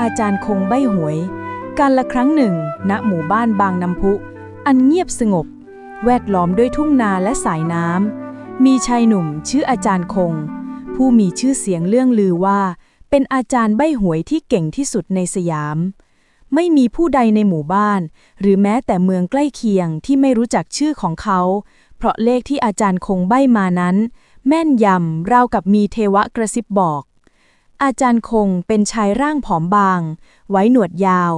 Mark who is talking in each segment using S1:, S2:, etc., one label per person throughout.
S1: อาจารย์คงใบหวย การละครั้งหนึ่ง ณหมู่บ้านบางน้ำพุ อันเงียบสงบ แวดล้อมด้วยทุ่งนาและสายน้ำ มีชายหนุ่มชื่ออาจารย์คง ผู้มีชื่อเสียงเรื่องลือว่า เป็นอาจารย์ใบหวยที่เก่งที่สุดในสยาม ไม่มีผู้ใดในหมู่บ้าน หรือแม้แต่เมืองใกล้เคียงที่ไม่รู้จักชื่อของเขา เพราะเลขที่อาจารย์คงใบมานั้น แม่นยำราวกับมีเทวะกระซิบบอก อาจารย์คงเป็นชายร่างผอมบาง ไว้หนวดยาว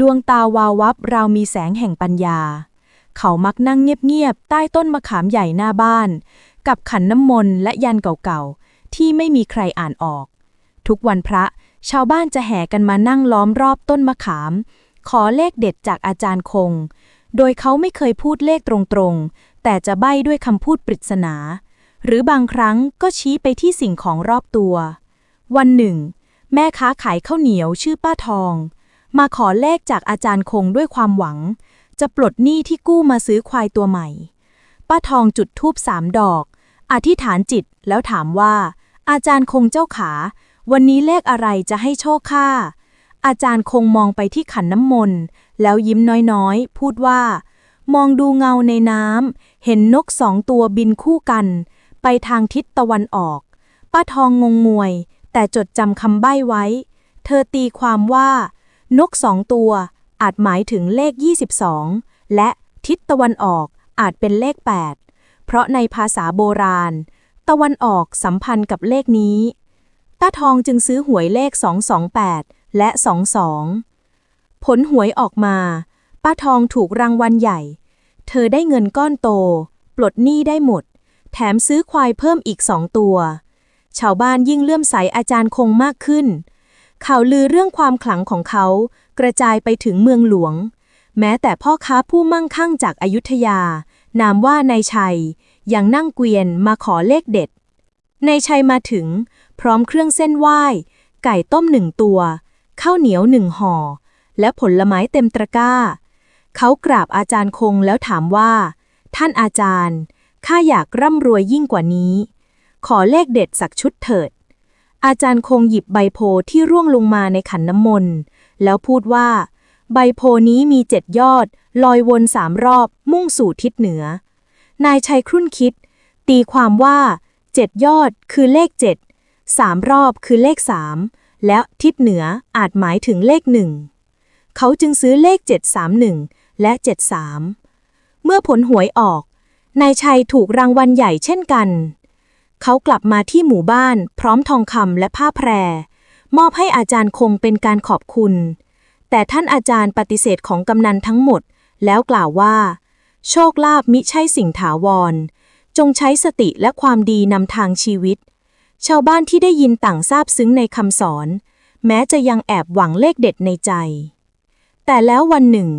S1: ดวงตาวาววับราวมีแสงแห่งปัญญา เขามักนั่งเงียบๆ ใต้ต้นมะขามใหญ่หน้าบ้าน กับขันน้ำมนต์และยันเก่าๆ ที่ไม่มีใครอ่านออก ทุกวันพระ ชาวบ้านจะแห่กันมานั่งล้อมรอบต้นมะขาม ขอเลขเด็ดจากอาจารย์คง โดยเขาไม่เคยพูดเลขตรงๆ แต่จะใบ้ด้วยคำพูดปริศนา หรือบางครั้งก็ชี้ไปที่สิ่งของรอบตัว วันหนึ่ง แม่ค้าขายข้าวเหนียวชื่อป้าทอง มาขอเลขจากอาจารย์คงด้วยความหวัง จะปลดหนี้ที่กู้มาซื้อควายตัวใหม่ ป้าทองจุดธูปสามดอก อธิษฐานจิตแล้วถามว่า อาจารย์คงเจ้าขา วันนี้เลขอะไรจะให้โชคข้าอาจารย์คงมองไปที่ขันน้ำมนต์ แล้วยิ้มน้อยๆ พูดว่า มองดูเงาในน้ำเห็นนกสองตัวบินคู่กัน ไปทางทิศตะวันออก ป้าทองงงงวย แต่จดจำคำใบ้ไว้ เธอตีความว่า นกสองตัว อาจหมายถึงเลข 22 และทิศตะวันออกอาจเป็นเลข 8 เพราะในภาษาโบราณ ตะวันออกสัมพันธ์กับเลขนี้ป้าทองจึงซื้อหวยเลข 228 และ 22 ผลหวยออกมา ป้าทองถูกรางวัลใหญ่ เธอได้เงินก้อนโต ปลดหนี้ได้หมด แถมซื้อควายเพิ่มอีกสองตัว ชาวบ้านยิ่งเลื่อมใสอาจารย์คงมากขึ้น ข่าวลือเรื่องความขลังของเขา กระจายไปถึงเมืองหลวง แม้แต่พ่อค้าผู้มั่งคั่งจากอายุทยา นามว่านายชัย ยังนั่งเกวียนมาขอเลขเด็ดนายชัยมาถึง พร้อมเครื่องเส้นไหว้ ไก่ต้มหนึ่งตัว ข้าวเหนียวหนึ่งห่อ และผลไม้เต็มตะกร้า เขากราบอาจารย์คงแล้วถามว่า ท่านอาจารย์ข้าอยากร่ำรวยยิ่งกว่านี้ ขอเลขเด็ดสักชุดเถิด อาจารย์คงหยิบใบโพที่ร่วงลงมาในขันน้ำมนต์แล้วพูดว่า ใบโพนี้มีเจ็ดยอด ลอยวนสามรอบ มุ่งสู่ทิศเหนือ นายชัยครุ่นคิด ตีความว่าเจ็ดยอดคือเลขเจ็ดสามรอบคือเลขสามและทิศเหนืออาจหมายถึงเลขหนึ่งเขาจึงซื้อเลข 731 และ 73 เมื่อผลหวยออก นายชัยถูกรางวัลใหญ่เช่นกัน เขากลับมาที่หมู่บ้านพร้อมทองคำและผ้าแพร มอบให้อาจารย์คงเป็นการขอบคุณ แต่ท่านอาจารย์ปฏิเสธของกำนันทั้งหมด แล้วกล่าวว่า โชคลาภมิใช่สิ่งถาวร จงใช้สติและความดีนำทางชีวิต ชาวบ้านที่ได้ยินต่างซาบซึ้งในคำสอน แม้จะยังแอบหวังเลขเด็ดในใจ แต่แล้ววันหนึ่ง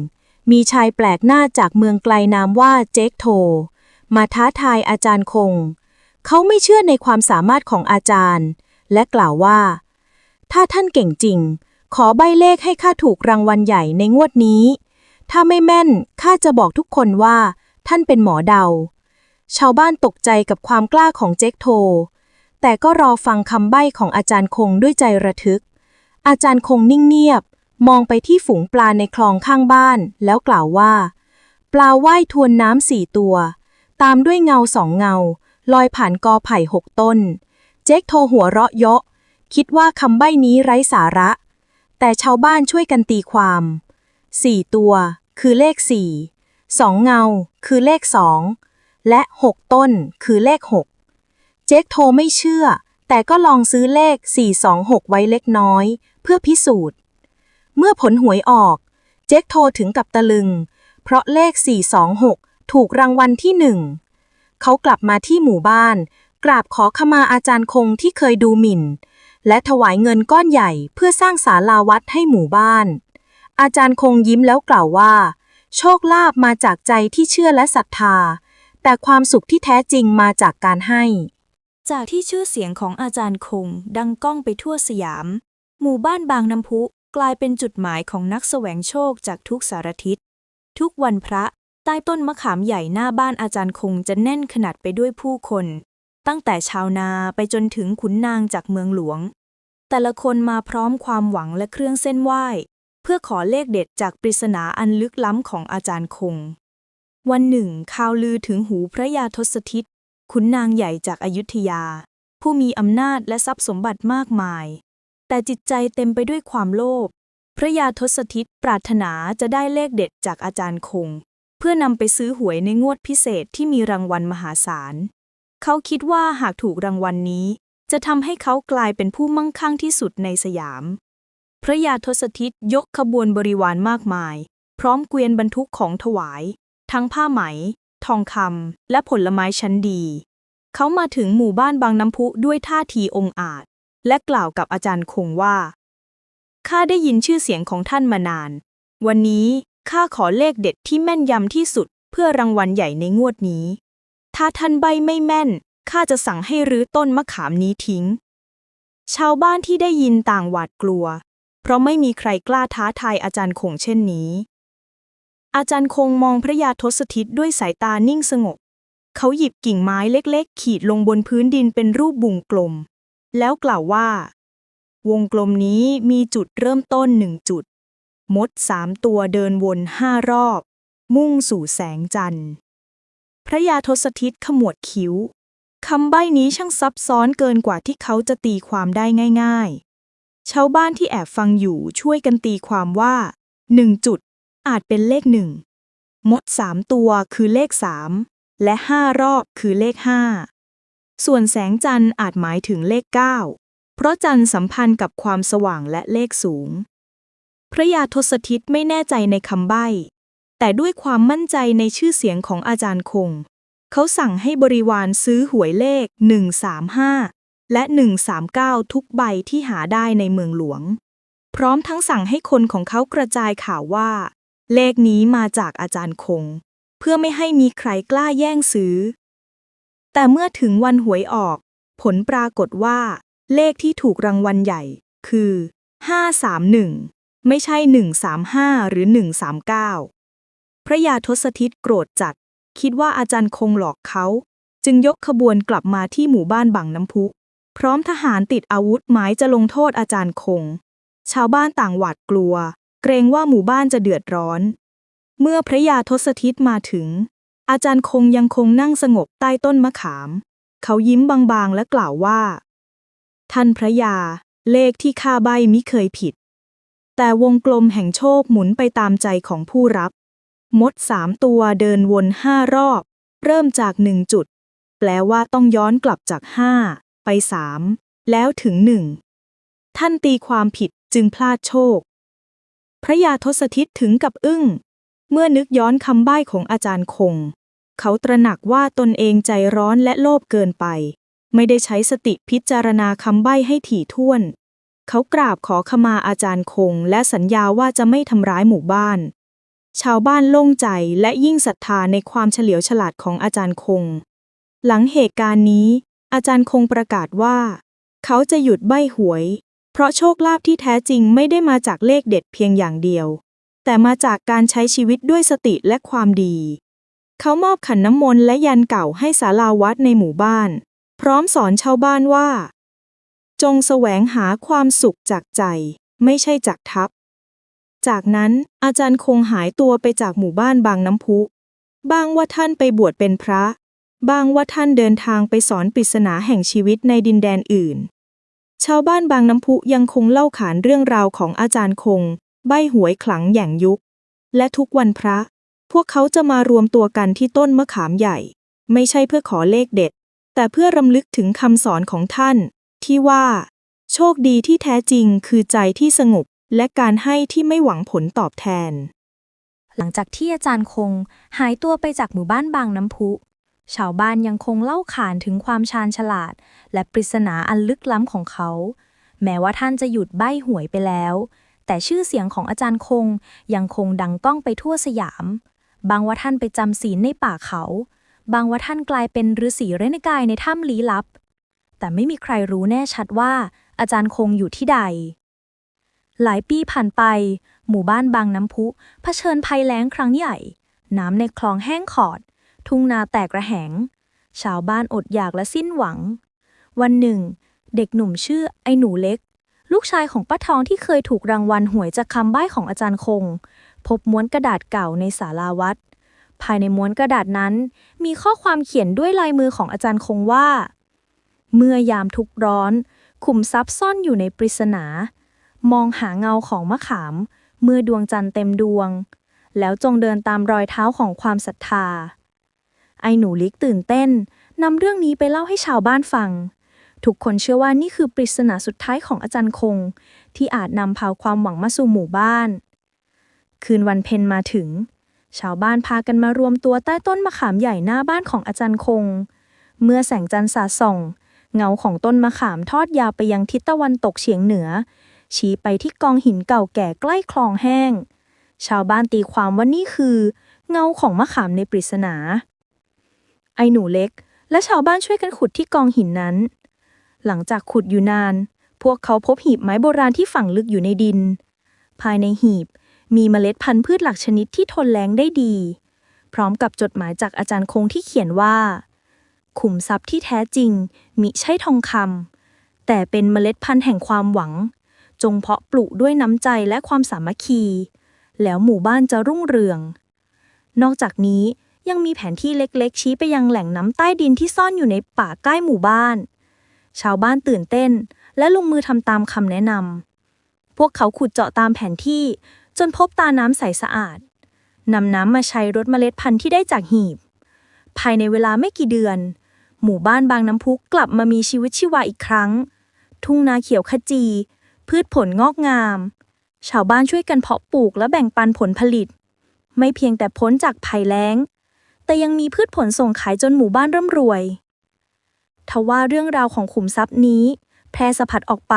S1: มีชายแปลกหน้าจากเมืองไกลนามว่าเจคโท มาท้าทายอาจารย์คง เขาไม่เชื่อในความสามารถของอาจารย์ และกล่าวว่า ถ้าท่านเก่งจริง ขอใบเลขให้ข้าถูกรางวัลใหญ่ในงวดนี้ ถ้าไม่แม่นข้าจะบอกทุกคนว่า ท่านเป็นหมอเดา ชาวบ้านตกใจกับความกล้าของเจคโท แต่ก็รอฟังคำใบ้ของอาจารย์คงด้วยใจระทึก อาจารย์คงนิ่งเงียบ มองไปที่ฝูงปลาในคลองข้างบ้าน แล้วกล่าวว่า ปลาว่ายทวนน้ำสี่ตัว ตามด้วยเงาสองเงา ลอยผ่านกอไผ่หกต้น เจ๊กโทหัวเราะเยาะ คิดว่าคำใบ้นี้ไร้สาระ แต่ชาวบ้านช่วยกันตีความสี่ตัว คือเลขสี่สองเงา คือเลขสองและหกต้น คือเลขหกเจ๊กโทไม่เชื่อ แต่ก็ลองซื้อเลข 426 ไว้เล็กน้อย เพื่อพิสูจน์ เมื่อผลหวยออก เจ๊กโทถึงกับตะลึง เพราะเลข 426 ถูกรางวัลที่หนึ่ง เขากลับมาที่หมู่บ้าน กราบขอขมาอาจารย์คงที่เคยดูหมิ่น และถวายเงินก้อนใหญ่เพื่อสร้างศาลาวัดให้หมู่บ้าน อาจารย์คงยิ้มแล้วกล่าวว่า โชคลาภมาจากใจที่เชื่อและศรัทธา แต่ความสุขที่แท้จริงมาจากการให้
S2: จากที่ชื่อเสียงของอาจารย์คงดังก้องไปทั่วสยาม หมู่บ้านบางน้ำพุกลายเป็นจุดหมายของนักแสวงโชคจากทุกสารทิศ ทุกวันพระ ใต้ต้นมะขามใหญ่หน้าบ้านอาจารย์คงจะแน่นขนาดไปด้วยผู้คน ตั้งแต่ชาวนาไปจนถึงขุนนางจากเมืองหลวง แต่ละคนมาพร้อมความหวังและเครื่องเส้นไหว้ เพื่อขอเลขเด็ดจากปริศนาอันลึกล้ำของอาจารย์คง วันหนึ่งข่าวลือถึงหูพระยาทศทิตขุนนางใหญ่จากอายุทยา ผู้มีอำนาจและทรัพย์สมบัติมากมาย แต่จิตใจเต็มไปด้วยความโลภพระยาทศทิตปรารถนาจะได้เลขเด็ดจากอาจารย์คง พื่อนำไปซื้อหวยในงวดพิเศษที่มีรางวัลมหาศาล เขาคิดว่าหากถูกรางวัลนนี้ จะทำให้เขากลายเป็นผู้มั่งคั่งที่สุดในสยาม พระยาทศทิตยกขบวนบริวารมากมาย พร้อมเกวียนบรรทุกของถวาย ทั้งผ้าไหม ทองคำและผลไม้ชั้นดี เขามาถึงหมู่บ้านบางน้ำพุด้วยท่าทีองอาจ และกล่าวกับอาจารย์คงว่าข้าได้ยินชื่อเสียงของท่านมานาน วันนี้ ข้าขอเลขเด็ดที่แม่นยำที่สุด เพื่อรางวัลใหญ่ในงวดนี้ ถ้าท่านใบไม่แม่น ข้าจะสั่งให้รื้อต้นมะขามนี้ทิ้ง ชาวบ้านที่ได้ยินต่างหวาดกลัว เพราะไม่มีใครกล้าท้าทายอาจารย์คงเช่นนี้ อาจารย์คงมองพระยาทศทิตด้วยสายตานิ่งสงบ เขาหยิบกิ่งไม้เล็กๆ ขีดลงบนพื้นดินเป็นรูปวงกลม แล้วกล่าวว่า วงกลมนี้มีจุดเริ่มต้นหนึ่งจุด มดสามตัวเดินวนห้ารอบ มุ่งสู่แสงจันทร์ พระยาทศทิตขมวดคิ้วคำใบ้นี้ช่างซับซ้อนเกินกว่าที่เขาจะตีความได้ง่าย ๆ ชาวบ้านที่แอบฟังอยู่ช่วยกันตีความว่าหนึ่งจุด อาจเป็นเลขหนึ่งมดสามตัวคือเลขสามและห้ารอบคือเลขห้าส่วนแสงจันทร์อาจหมายถึงเลขเก้าเพราะจันทร์สัมพันธ์กับความสว่างและเลขสูง พระยาทศทิตไม่แน่ใจในคำใบ้ แต่ด้วยความมั่นใจในชื่อเสียงของอาจารย์คง เขาสั่งให้บริวารซื้อหวยเลข 135 และ 139 ทุกใบที่หาได้ในเมืองหลวง พร้อมทั้งสั่งให้คนของเขากระจายข่าวว่า เลขนี้มาจากอาจารย์คง เพื่อไม่ให้มีใครกล้าแย่งซื้อ แต่เมื่อถึงวันหวยออก ผลปรากฏว่า เลขที่ถูกรางวัลใหญ่ คือ 531 ไม่ใช่ 135 หรือ 139 พระยาทศทิตโกรธจัด คิดว่าอาจารย์คงหลอกเขา จึงยกขบวนกลับมาที่หมู่บ้านบางน้ำพุ พร้อมทหารติดอาวุธหมายจะลงโทษอาจารย์คง ชาวบ้านต่างหวาดกลัว เกรงว่าหมู่บ้านจะเดือดร้อน เมื่อพระยาทศทิตมาถึง อาจารย์คงยังคงนั่งสงบใต้ต้นมะขาม เขายิ้มบางๆและกล่าวว่า ท่านพระยาเลขที่ข้าใบมิเคยผิด แต่วงกลมแห่งโชคหมุนไปตามใจของผู้รับ มดสามตัวเดินวนห้ารอบ เริ่มจากหนึ่งจุด แปลว่าต้องย้อนกลับจากห้าไปสามแล้วถึงหนึ่งท่านตีความผิดจึงพลาดโชค พระยาทศทิตถึงกับอึ้ง เมื่อนึกย้อนคำใบ้ของอาจารย์คง เขาตระหนักว่าตนเองใจร้อนและโลภเกินไป ไม่ได้ใช้สติพิจารณาคำใบ้ให้ถี่ถ้วน เขากราบขอขมาอาจารย์คง และสัญญาว่าจะไม่ทำร้ายหมู่บ้าน ชาวบ้านโล่งใจและยิ่งศรัทธาในความเฉลียวฉลาดของอาจารย์คง หลังเหตุการณ์นี้ อาจารย์คงประกาศว่า เขาจะหยุดใบหวย เพราะโชคลาภที่แท้จริงไม่ได้มาจากเลขเด็ดเพียงอย่างเดียว แต่มาจากการใช้ชีวิตด้วยสติและความดี เขามอบขันน้ำมนต์และยันเก่าให้ศาลาวัดในหมู่บ้าน พร้อมสอนชาวบ้านว่า จงแสวงหาความสุขจากใจ ไม่ใช่จากทัพ จากนั้นอาจารย์คงหายตัวไปจากหมู่บ้านบางน้ำพุ บ้างว่าท่านไปบวชเป็นพระ บ้างว่าท่านเดินทางไปสอนปริศนาแห่งชีวิตในดินแดนอื่น ชาวบ้านบางน้ำพุยังคงเล่าขานเรื่องราวของอาจารย์คง ใบ้หวยขลังอย่างยุค และทุกวันพระ พวกเขาจะมารวมตัวกันที่ต้นมะขามใหญ่ ไม่ใช่เพื่อขอเลขเด็ดแต่เพื่อรำลึกถึงคำสอนของท่าน ที่ว่า โชคดีที่แท้จริงคือใจที่สงบและการให้ที่ไม่หวังผลตอบแทน
S3: หลังจากที่อาจารย์คงหายตัวไปจากหมู่บ้านบางน้ำพุ ชาวบ้านยังคงเล่าขานถึงความชาญฉลาด และปริศนาอันลึกล้ำของเขา แม้ว่าท่านจะหยุดใบ้หวยไปแล้ว แต่ชื่อเสียงของอาจารย์คงยังคงดังก้องไปทั่วสยาม บางว่าท่านไปจำศีลในป่าเขา บางว่าท่านกลายเป็นฤาษีเรนกายในถ้ำลี้ลับ แต่ไม่มีใครรู้แน่ชัดว่า อาจารย์คงอยู่ที่ใด หลายปีผ่านไป หมู่บ้านบางน้ำพุเผชิญภัยแล้งครั้งใหญ่ น้ำในคลองแห้งขอด ทุ่งนาแตกระแหง ชาวบ้านอดอยากและสิ้นหวัง วันหนึ่ง เด็กหนุ่มชื่อไอ้หนูเล็ก ลูกชายของป้าทองที่เคยถูกรางวัลหวยจากคำใบ้ของอาจารย์คง พบม้วนกระดาษเก่าในศาลาวัดภายในม้วนกระดาษนั้น มีข้อความเขียนด้วยลายมือของอาจารย์คงว่า เมื่อยามทุกร้อน ขุมทรัพย์ซ่อนอยู่ในปริศนา มองหาเงาของมะขาม เมื่อดวงจันทร์เต็มดวง แล้วจงเดินตามรอยเท้าของความศรัทธา ไอหนูลิกตื่นเต้นนำเรื่องนี้ไปเล่าให้ชาวบ้านฟัง ทุกคนเชื่อว่านี่คือปริศนาสุดท้ายของอาจารย์คง ที่อาจนำพาความหวังมาสู่หมู่บ้าน คืนวันเพ็ญมาถึง ชาวบ้านพากันมารวมตัวใต้ต้นมะขามใหญ่หน้าบ้านของอาจารย์คง เมื่อแสงจันทร์สาดส่อง เงาของต้นมะขามทอดยาวไปยังทิศตะวันตกเฉียงเหนือ ชี้ไปที่กองหินเก่าแก่ใกล้คลองแห้ง ชาวบ้านตีความว่านี่คือ เงาของมะขามในปริศนา ไอหนูเล็ก และชาวบ้านช่วยกันขุดที่กองหินนั้น หลังจากขุดอยู่นาน พวกเขาพบหีบไม้โบราณที่ฝังลึกอยู่ในดิน ภายในหีบมีเมล็ดพันธุ์พืชหลักชนิดที่ทนแล้งได้ดี พร้อมกับจดหมายจากอาจารย์คงที่เขียนว่า ขุมทรัพย์ที่แท้จริง มิใช่ทองคำแต่เป็นเมล็ดพันธุ์แห่งความหวัง จงเพาะปลูกด้วยน้ำใจและความสามัคคี แล้วหมู่บ้านจะรุ่งเรือง นอกจากนี้ยังมีแผนที่เล็กๆ ชี้ไปยังแหล่งน้ำใต้ดินที่ซ่อนอยู่ในป่าใกล้หมู่บ้าน ชาวบ้านตื่นเต้น และลงมือทำตามคำแนะนำพวกเขาขุดเจาะตามแผนที่จนพบตาน้ำใสสะอาดนำน้ำมาใช้รดเมล็ดพันธุ์ที่ได้จากหีบ ภายในเวลาไม่กี่เดือน หมู่บ้านบางน้ำพุกลับมามีชีวิตชีวาอีกครั้ง ทุ่งนาเขียวขจี พืชผลงอกงาม ชาวบ้านช่วยกันเพาะปลูกและแบ่งปันผลผลิต ไม่เพียงแต่พ้นจากภัยแล้ง แต่ยังมีพืชผลส่งขายจนหมู่บ้านร่ำรวย ทว่าเรื่องราวของขุมทรัพย์นี้ แพร่สะพัดออกไป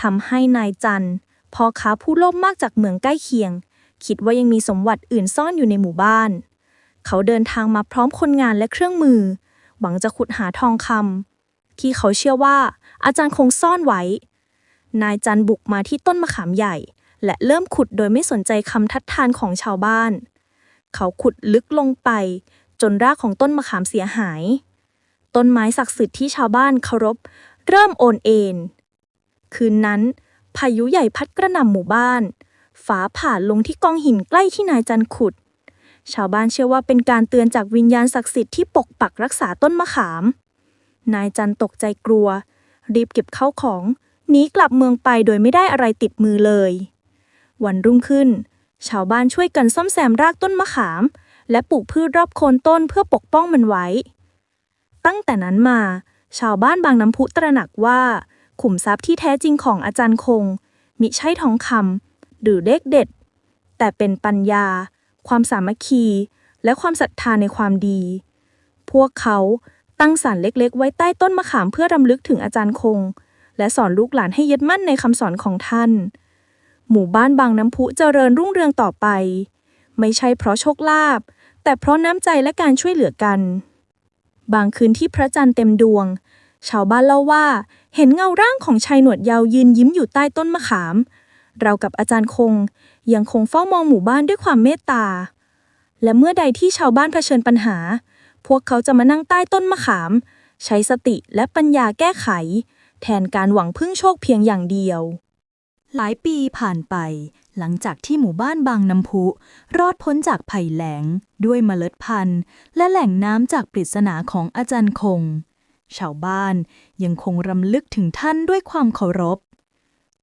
S3: ทำให้นายจันพ่อค้าผู้โลภมากจากเมืองใกล้เคียง คิดว่ายังมีสมบัติอื่นซ่อนอยู่ในหมู่บ้าน เขาเดินทางมาพร้อมคนงานและเครื่องมือ หวังจะขุดหาทองคำที่เขาเชื่อว่า อาจารย์คงซ่อนไว้ นายจันบุกมาที่ต้นมะขามใหญ่ และเริ่มขุดโดยไม่สนใจคำทัดทานของชาวบ้าน เขาขุดลึกลงไป จนรากของต้นมะขามเสียหาย ต้นไม้ศักดิ์สิทธิ์ที่ชาวบ้านเคารพ เริ่มโอนเอ็นคืนนั้น พายุใหญ่พัดกระหน่ำหมู่บ้านฟ้าผ่าลงที่กองหินใกล้ที่นายจันขุด ชาวบ้านเชื่อว่าเป็นการเตือนจากวิญญาณศักดิ์สิทธิ์ที่ปกปักรักษาต้นมะขาม นายจันตกใจกลัว รีบเก็บเข้าของหนีกลับเมืองไปโดยไม่ได้อะไรติดมือเลย วันรุ่งขึ้น ชาวบ้านช่วยกันซ่อมแซมรากต้นมะขาม และปลูกพืชรอบโคนต้นเพื่อปกป้องมันไว้ ตั้งแต่นั้นมา ชาวบ้านบางน้ำพุตระหนักว่า ขุมทรัพย์ที่แท้จริงของอาจารย์คง มิใช่ทองคำหรือเลขเด็ด แต่เป็นปัญญา ความสามัคคี และความศรัทธาในความดี พวกเขาตั้งศาลเล็กๆ ไว้ใต้ต้นมะขามเพื่อรำลึกถึงอาจารย์คง และสอนลูกหลานให้ยึดมั่นในคำสอนของท่าน หมู่บ้านบางน้ำพุเจริญรุ่งเรืองต่อไป ไม่ใช่เพราะโชคลาภแต่เพราะน้ำใจและการช่วยเหลือกัน บางคืนที่พระจันทร์เต็มดวง ชาวบ้านเล่าว่า เห็นเงาร่างของชายหนวดยาวยืนยิ้มอยู่ใต้ต้นมะขาม เรากับอาจารย์คง ยังคงเฝ้ามองหมู่บ้านด้วยความเมตตา และเมื่อใดที่ชาวบ้านเผชิญปัญหา พวกเขาจะมานั่งใต้ต้นมะขาม ใช้สติและปัญญาแก้ไข แทนการหวังพึ่งโชคเพียงอย่างเดียว
S1: หลายปีผ่านไป หลังจากที่หมู่บ้านบางน้ำพุ รอดพ้นจากภัยแล้ง ด้วยเมล็ดพันธุ์ และแหล่งน้ำจากปริศนาของอาจารย์คงชาวบ้านยังคงรำลึกถึงท่านด้วยความเคารพ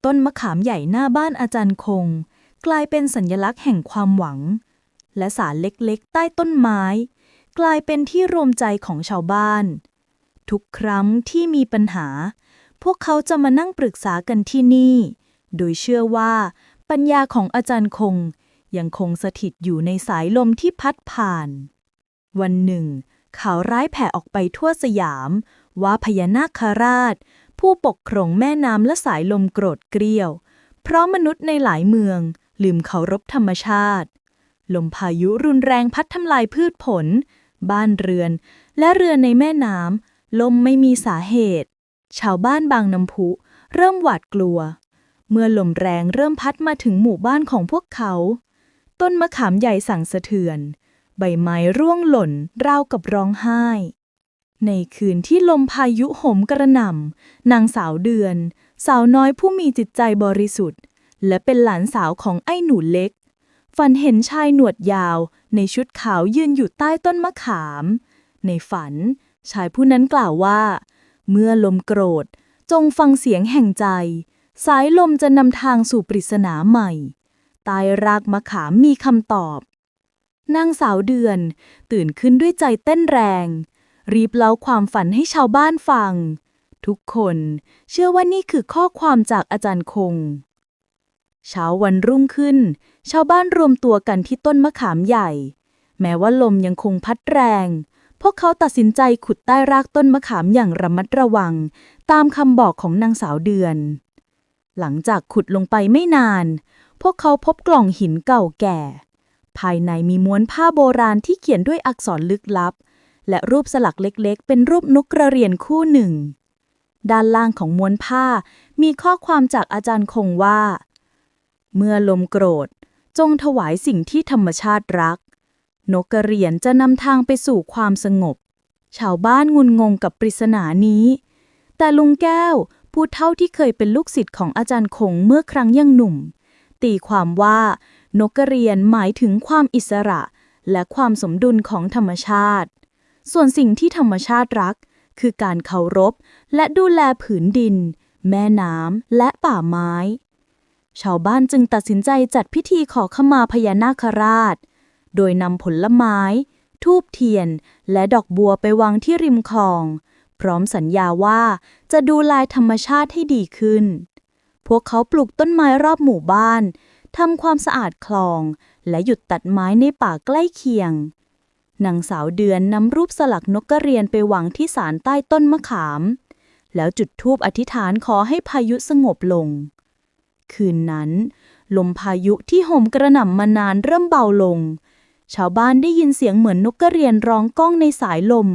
S1: ต้นมะขามใหญ่หน้าบ้านอาจารย์คง กลายเป็นสัญลักษณ์แห่งความหวัง และศาลเล็กๆ ใต้ต้นไม้ กลายเป็นที่รวมใจของชาวบ้าน ทุกครั้งที่มีปัญหา พวกเขาจะมานั่งปรึกษากันที่นี่ โดยเชื่อว่าปัญญาของอาจารย์คงยังคงสถิตอยู่ในสายลมที่พัดผ่าน วันหนึ่งข่าวร้ายแผ่ออกไปทั่วสยาม ว่าพญานาคราช ผู้ปกครองแม่น้ำและสายลมโกรธเกรี้ยว เพราะมนุษย์ในหลายเมือง ลืมเคารพธรรมชาติ ลมพายุรุนแรงพัดทำลายพืชผล บ้านเรือน และเรือนในแม่น้ำลมไม่มีสาเหตุ ชาวบ้านบางน้ำพุ เริ่มหวาดกลัว เมื่อลมแรงเริ่มพัดมาถึงหมู่บ้านของพวกเขา ต้นมะขามใหญ่สั่งสะเทือน ใบไม้ร่วงหล่นราวกับร้องไห้ ในคืนที่ลมพายุโหมกระหน่ำนางสาวเดือน สาวน้อยผู้มีจิตใจบริสุทธิ์ และเป็นหลานสาวของไอ้หนูเล็ก ฝันเห็นชายหนวดยาว ในชุดขาวยืนอยู่ใต้ต้นมะขาม ในฝัน ชายผู้นั้นกล่าวว่า เมื่อลมโกรธ จงฟังเสียงแห่งใจ สายลมจะนำทางสู่ปริศนาใหม่ใต้รากมะขามมีคำตอบนางสาวเดือนตื่นขึ้นด้วยใจเต้นแรง รีบเล่าความฝันให้ชาวบ้านฟัง ทุกคนเชื่อว่านี่คือข้อความจากอาจารย์คง เช้าวันรุ่งขึ้น ชาวบ้านรวมตัวกันที่ต้นมะขามใหญ่ แม้ว่าลมยังคงพัดแรง พวกเขาตัดสินใจขุดใต้รากต้นมะขามอย่างระมัดระวัง ตามคำบอกของนางสาวเดือน หลังจากขุดลงไปไม่นาน พวกเขาพบกล่องหินเก่าแก่ ภายในมีม้วนผ้าโบราณที่เขียนด้วยอักษรลึกลับ และรูปสลักเล็กๆ เป็นรูปนกกระเรียนคู่หนึ่ง ด้านล่างของม้วนผ้ามีข้อความจากอาจารย์คงว่า เมื่อลมโกรธ จงถวายสิ่งที่ธรรมชาติรัก นกกระเรียนจะนำทางไปสู่ความสงบ ชาวบ้านงุนงงกับปริศนานี้ แต่ลุงแก้วผู้เท่าที่เคยเป็นลูกศิษย์ของอาจารย์คงเมื่อครั้งยังหนุ่ม ตีความว่านกกระเรียนหมายถึงความอิสระและความสมดุลของธรรมชาติ ส่วนสิ่งที่ธรรมชาติรัก คือการเคารพ และดูแลผืนดิน แม่น้ำและป่าไม้ ชาวบ้านจึงตัดสินใจจัดพิธีขอขมาพญานาคราช โดยนำผลไม้ ทูบเทียน และดอกบัวไปวางที่ริมคลอง พร้อมสัญญาว่าจะดูแลธรรมชาติให้ดีขึ้น พวกเขาปลูกต้นไม้รอบหมู่บ้านทำความสะอาดคลอง และหยุดตัดไม้ในป่าใกล้เคียง นางสาวเดือนนำรูปสลักนกกระเรียนไปวางที่ศาลใต้ต้นมะขาม แล้วจุดธูปอธิษฐานขอให้พายุสงบลง คืนนั้น ลมพายุที่ห่มกระหน่ำมานานเริ่มเบาลง ชาวบ้านได้ยินเสียงเหมือนนกกระเรียนร้องก้องในสายลม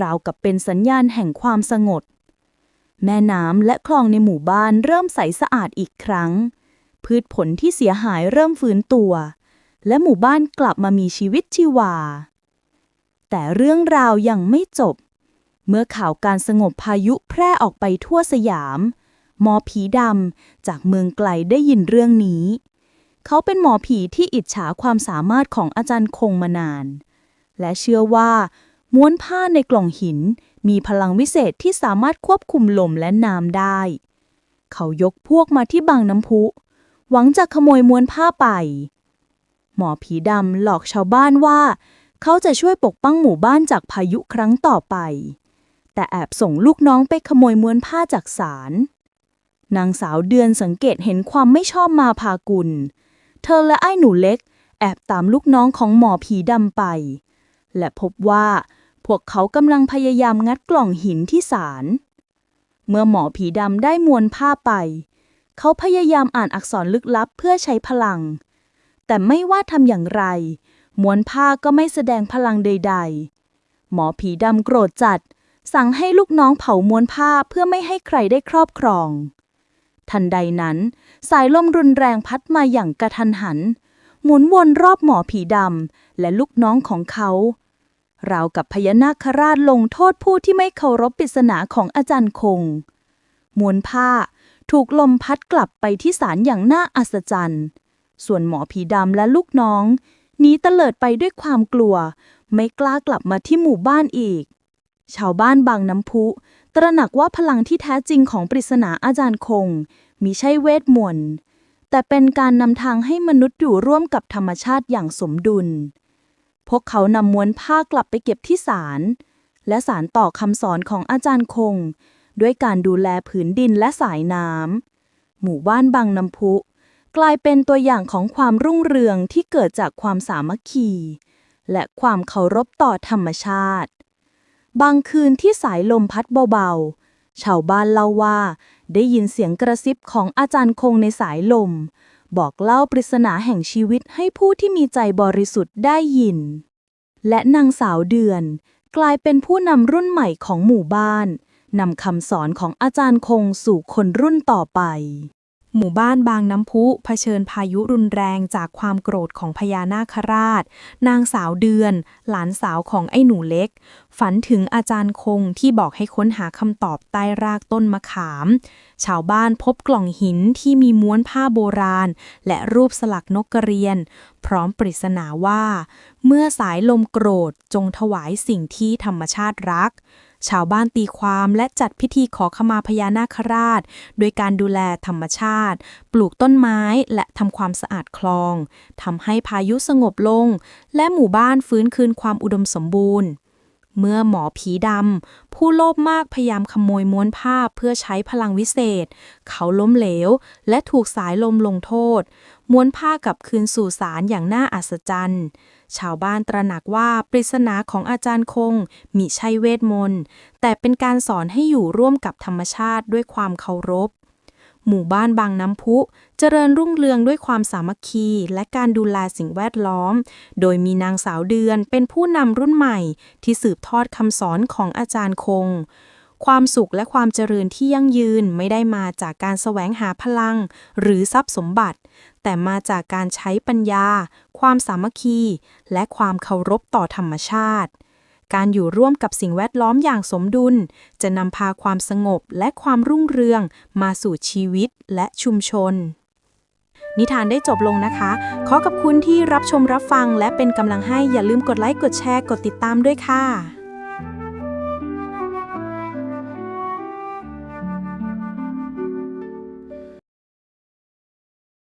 S1: ราวกับเป็นสัญญาณแห่งความสงบแม่น้ำและคลองในหมู่บ้านเริ่มใสสะอาดอีกครั้ง พืชผลที่เสียหายเริ่มฟื้นตัว และหมู่บ้านกลับมามีชีวิตชีวา แต่เรื่องราวยังไม่จบ เมื่อข่าวการสงบพายุแพร่ออกไปทั่วสยาม หมอผีดำจากเมืองไกลได้ยินเรื่องนี้ เขาเป็นหมอผีที่อิจฉาความสามารถของอาจารย์คงมานาน และเชื่อว่า ม้วนผ้าในกล่องหินมีพลังวิเศษที่สามารถควบคุมลมและน้ำได้ เขายกพวกมาที่บางน้ำพุ หวังจะขโมยม้วนผ้าไป หมอผีดำหลอกชาวบ้านว่า เขาจะช่วยปกป้องหมู่บ้านจากพายุครั้งต่อไป แต่แอบส่งลูกน้องไปขโมยม้วนผ้าจากศาล นางสาวเดือนสังเกตเห็นความไม่ชอบมาพากุล เธอและไอ้หนูเล็ก แอบตามลูกน้องของหมอผีดำไป และพบว่าพวกเขากำลังพยายามงัดกล่องหินที่ศาล เมื่อหมอผีดำได้มวนผ้าไป เขาพยายามอ่านอักษรลึกลับเพื่อใช้พลัง แต่ไม่ว่าทำอย่างไร ม้วนผ้าก็ไม่แสดงพลังใด ๆ หมอผีดำโกรธจัด สั่งให้ลูกน้องเผาม้วนผ้าเพื่อไม่ให้ใครได้ครอบครอง ทันใดนั้น สายลมรุนแรงพัดมาอย่างกระทันหัน หมุนวนรอบหมอผีดำและลูกน้องของเขาราวกับพญานาคราชลงโทษผู้ที่ไม่เคารพปริศนาของอาจารย์คง มวนผ้าถูกลมพัดกลับไปที่ศาลอย่างน่าอัศจรรย์ ส่วนหมอผีดำและลูกน้อง หนีเตลิดไปด้วยความกลัว ไม่กล้ากลับมาที่หมู่บ้านอีก ชาวบ้านบางน้ำพุ ตระหนักว่าพลังที่แท้จริงของปริศนาอาจารย์คงมิใช่เวทมนต์แต่เป็นการนำทางให้มนุษย์อยู่ร่วมกับธรรมชาติอย่างสมดุล พวกเขานำม้วนผ้ากลับไปเก็บที่ศาลและสารต่อคำสอนของอาจารย์คง ด้วยการดูแลผืนดินและสายน้ำหมู่บ้านบางน้ำพุ กลายเป็นตัวอย่างของความรุ่งเรืองที่เกิดจากความสามัคคี และความเคารพต่อธรรมชาติ บางคืนที่สายลมพัดเบาๆ ชาวบ้านเล่าว่า ได้ยินเสียงกระซิบของอาจารย์คงในสายลม บอกเล่าปริศนาแห่งชีวิตให้ผู้ที่มีใจบริสุทธิ์ได้ยิน และนางสาวเดือน กลายเป็นผู้นำรุ่นใหม่ของหมู่บ้านนำคำสอนของอาจารย์คงสู่คนรุ่นต่อไป หมู่บ้านบางน้ำพุเผชิญพายุรุนแรงจากความโกรธของพญานาคราช นางสาวเดือน หลานสาวของไอ้หนูเล็ก ฝันถึงอาจารย์คงที่บอกให้ค้นหาคำตอบใต้รากต้นมะขาม ชาวบ้านพบกล่องหินที่มีม้วนผ้าโบราณ และรูปสลักนกกระเรียน พร้อมปริศนาว่า เมื่อสายลมโกรธจงถวายสิ่งที่ธรรมชาติรัก ชาวบ้านตีความและจัดพิธีขอขมาพญานาคราช โดยการดูแลธรรมชาติ ปลูกต้นไม้และทำความสะอาดคลองทำให้พายุสงบลง และหมู่บ้านฟื้นคืนความอุดมสมบูรณ์ เมื่อหมอผีดำผู้โลภมากพยายามขโมยม้วนผ้าเพื่อใช้พลังวิเศษ เขาล้มเหลว และถูกสายลมลงโทษ ม้วนผ้ากลับคืนสู่สารอย่างน่าอัศจรรย์ ชาวบ้านตระหนักว่าปริศนาของอาจารย์คงมิใช่เวทมนต์ แต่เป็นการสอนให้อยู่ร่วมกับธรรมชาติด้วยความเคารพ หมู่บ้านบางน้ำพุ เจริญรุ่งเรืองด้วยความสามัคคีและการดูแลสิ่งแวดล้อม โดยมีนางสาวเดือนเป็นผู้นำรุ่นใหม่ ที่สืบทอดคำสอนของอาจารย์คง ความสุขและความเจริญที่ยั่งยืนไม่ได้มาจากการแสวงหาพลัง หรือทรัพย์สมบัติ แต่มาจากการใช้ปัญญา ความสามัคคี และความเคารพต่อธรรมชาติ การอยู่ร่วมกับสิ่งแวดล้อมอย่างสมดุล จะนำพาความสงบและความรุ่งเรืองมาสู่ชีวิตและชุมชน นิทานได้จบลงนะคะ ขอขอบคุณที่รับชมรับฟัง และเป็นกำลังให้อย่าลืมกดไลค์กดแชร์กดติดตามด้วยค่ะ